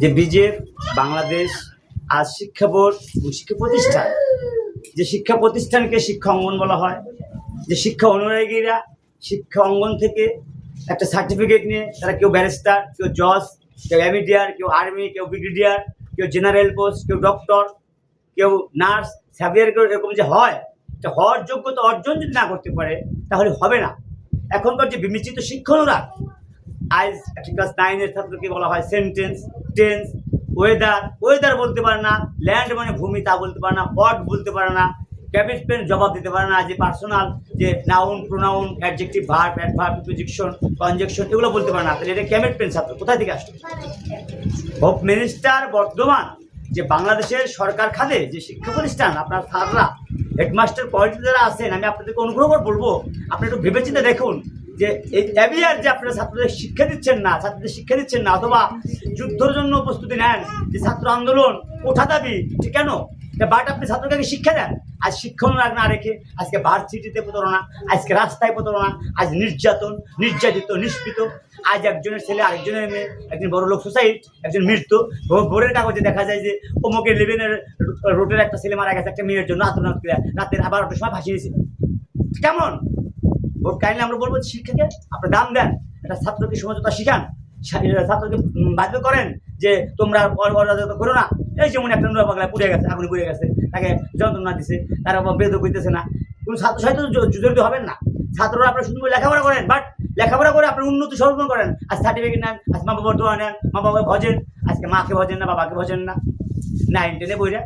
যে বিজেপ বাংলাদেশ আজ শিক্ষা বোর্ড শিক্ষা প্রতিষ্ঠান, যে শিক্ষা প্রতিষ্ঠানকে শিক্ষা অঙ্গন বলা হয়, যে শিক্ষা অনুরাগীরা শিক্ষা অঙ্গন থেকে একটা সার্টিফিকেট নিয়ে তারা কেউ ব্যারিস্টার, কেউ জজ, কেউ এমিডিয়ার কেউ আর্মি, কেউ ব্রিগেডিয়ার কেউ জেনারেল পোস্ট, কেউ ডক্টর, কেউ নার্স স্যাভিয়ার কেউ এরকম যে হয় যে হওয়ার যোগ্যতা অর্জন যদি না করতে পারে, তাহলে হবে না। এখনকার যে বিবেচিত শিক্ষণরা আজ একটা ক্লাস নাইনের ছাত্রকে বলা হয় সেন্টেন্স টেন্স ওয়েদার ওয়েদার বলতে পারে না ল্যান্ড মানে ভূমি, তা বলতে পারে না ওয়ার্ড বলতে পারে না ক্যাবিট পেন জবাব দিতে পারে না, যে পার্সোনাল যে noun pronoun adjective verb adverb preposition conjunction এগুলো বলতে পারে না। তাহলে এটা ক্যাবিট পেন ছাত্র, কোথায় থেকে আসছে? হোপ মিনিস্টার বর্তমান যে বাংলাদেশের সরকার খাতে যে শিক্ষা প্রতিষ্ঠান আপনার স্যাররা হেডমাস্টার কোয়ালিটি যারা আছেন, আমি আপনাদেরকে অনুগ্রহ করে বলব আপনি একটু ভেবেচিন্তে দেখুন যে এই অ্যাবিয়ার যে আপনারা ছাত্রদের শিক্ষা দিচ্ছেন না, ছাত্রদের শিক্ষা দিচ্ছেন না, অথবা যুদ্ধের জন্য প্রস্তুতি নেন যে ছাত্র আন্দোলন ওঠা দাবি, ঠিক কেন? বাট আপনি ছাত্রকে শিক্ষা দেন। আজ শিক্ষণ না রেখে আজকে ভার্সিটিতে প্রতারণা, আজকে রাস্তায় প্রতারণা, আজ নির্যাতন, নির্যাতিত নিষ্পিত আজ একজনের ছেলে আরেকজনের মেয়ে, একজন বড় লোক একজন মৃত্যু। ভোরের কাগজে দেখা যায় যে অমুকের লিভেনের রোডের একটা ছেলে মারা গেছে, একটা মেয়ের জন্য আত্মনাথ রাতের বারোটার সময় ভাসিয়ে দিয়েছে কেমন? ভোট কাইন্ডলি আমরা বলব শিক্ষাকে আপনার দাম দেন, একটা ছাত্রকে সমঝোতা শিখান। ছাত্রকে বাধ্য করেন যে তোমরা অরাজকতা করো না। এই যেমন একটা নুরা পাগলা পুড়ে গেছে, আগুনে পুড়ে গেছে, তাকে যন্ত্রণা দিছে, তারা বেদ করতেছে না। কোনো ছাত্র সাহিত্য জড়িত হবেন না। ছাত্ররা আপনারা করে লেখাপড়া করেন, বাট লেখাপড়া করে আপনার উন্নতি সর্বন করেন। আজ সার্টিফিকেট নেন, আজ মা বাবার দোয়া নেন, মা বাবা ভজেন, আজকে মাকে ভজেন না, বাবাকে ভজেন না। নাইন টেনে বইরা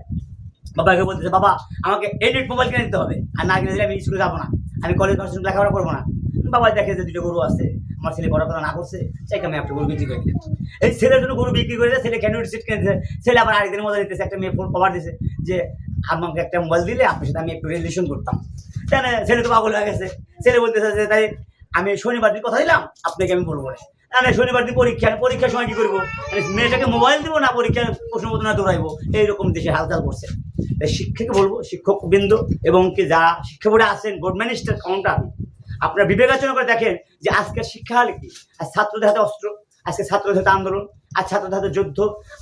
বাবাকে বলতেছে, বাবা, আমাকে এডিট মোবাইল কিনে দিতে হবে। আর না কিনে দিলে আমি স্কুলে যাব না। আমি কলেজ লেখাপড়া করব না। বাবা দেখে যে দুটো গরু আছে। আমার ছেলে বড় কথা না করছে সেটা আমি একটা গরু বিক্রি করে দিলাম। এই ছেলের জন্য গরু বিক্রি করে ছেলে ক্যান্ডিডেট সিট কিনে ছেলে আবার আরেকদিনের মধ্যে দিতেছে একটা মেয়ে ফোন কভার দিছে যে, আমাকে একটা মোবাইল দিলে আপনার সাথে আমি একটু রিলেশন করতাম। তাই ছেলে তো পাগল হয়ে গেছে। ছেলে বলতেছে যে, তাই আমি শনিবার দিন কথা দিলাম, আপনাকে আমি বলব না। তাহলে শনিবার দিন পরীক্ষা, পরীক্ষার সময় কি করব? মানে মেয়েটাকে মোবাইল দিব না, পরীক্ষার প্রশ্ন মতো না দৌড়াইবো? এইরকম দেশে হালচাল করছে। তাই শিক্ষাকে বলব শিক্ষক বৃন্দ এবং কি যারা শিক্ষা বোর্ডে আছেন বোর্ড ম্যানেজার কাউন্টার আপনারা বিবেচনা করে দেখেন যে আজকের শিক্ষা হলে কি? আজ ছাত্রদের হাতে অস্ত্র, আজকে ছাত্রদের হাতে আন্দোলন, আজ ছাত্রদের হাতে যুদ্ধ,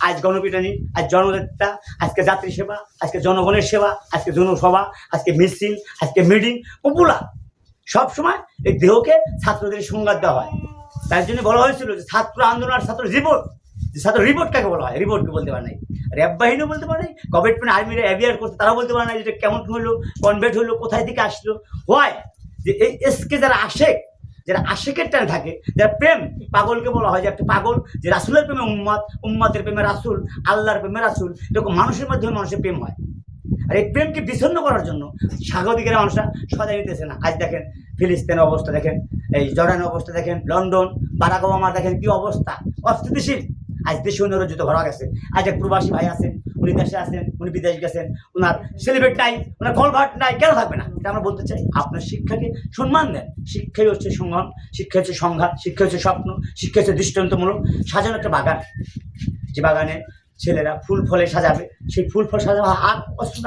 আজ গণপিটানি, আজ জননেতা, আজকে যাত্রী সেবা, আজকে জনগণের সেবা, আজকে জনসভা, আজকে মিছিল, আজকে মিটিং পপুলার সব সময় এই দেহকে ছাত্রদের সংঘাত দেওয়া হয়। তার জন্য বলা হয়েছিল যে ছাত্র আন্দোলন আর ছাত্র রিপোর্ট, যে ছাত্র রিপোর্ট কাকে বলা হয়? রিপোর্টকে বলতে পারে নাই। র্যাব বাহিনীও বলতে পারে নাই, গভর্নমেন্ট আর্মিরা অ্যাভিয়ার করছে, তারাও বলতে পারে না যেটা কেমন হলো কনভেট হলো, কোথায় থেকে আসলো হয় যে এই এসকে যারা আসে যারা আশেকের টানে থাকে, যারা প্রেম পাগলকে বলা হয়, যে একটা পাগল, যে রাসুলের প্রেমে উম্মাদ উম্মাদের প্রেমে রাসুল, আল্লাহর প্রেমে রাসুল, এরকম মানুষের মাধ্যমে মানুষের প্রেম হয়। আর এই প্রেমকে বিচ্ছন্ন করার জন্য স্বাগতিকের মানুষরা সজাগ নিতেছে না। আজ দেখেন ফিলিস্তিনের অবস্থা, দেখেন এই জর্ডানের অবস্থা, দেখেন লন্ডন, বারাক ওবামার, দেখেন কি অবস্থা। অস্থিতিশীল। আজ দেশে অনুরোচিত ভরা গেছে। আজ এক প্রবাসী ভাই আছেন উনি দেশে আছেন, উনি বিদেশ গেছেন ওনার সেলিব্রেট নাই ওনার ঘরঘাট নাই, কেন থাকবে না? এটা আমরা বলতে চাই, আপনার শিক্ষাকে সম্মান দেন। শিক্ষাই হচ্ছে সংগ্রাম শিক্ষা হচ্ছে সংঘাত শিক্ষা হচ্ছে স্বপ্ন শিক্ষা হচ্ছে দৃষ্টান্তমূলক সাজানো একটা বাগান। যে বাগানে ছেলেরা ফুল ফলে সাজাবে, সেই ফুল ফল সাজানো আর অস্ত্র